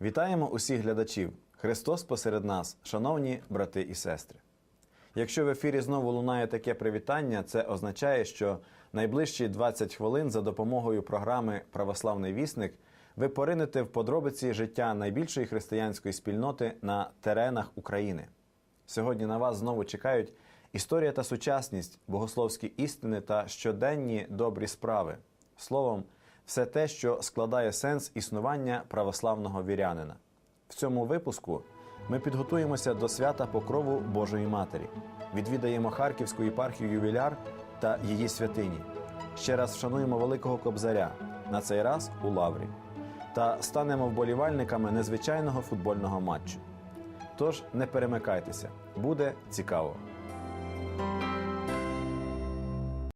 Вітаємо усіх глядачів! Христос посеред нас, шановні брати і сестри. Якщо в ефірі знову лунає таке привітання, це означає, що найближчі 20 хвилин за допомогою програми Православний вісник ви поринете в подробиці життя найбільшої християнської спільноти на теренах України. Сьогодні на вас знову чекають історія та сучасність, богословські істини та щоденні добрі справи. Словом, все те, що складає сенс існування православного вірянина. В цьому випуску ми підготуємося до свята Покрову Божої Матері, відвідаємо Харківську єпархію ювіляр та її святині. Ще раз вшануємо Великого Кобзаря, на цей раз у Лаврі, та станемо вболівальниками незвичайного футбольного матчу. Тож не перемикайтеся, буде цікаво.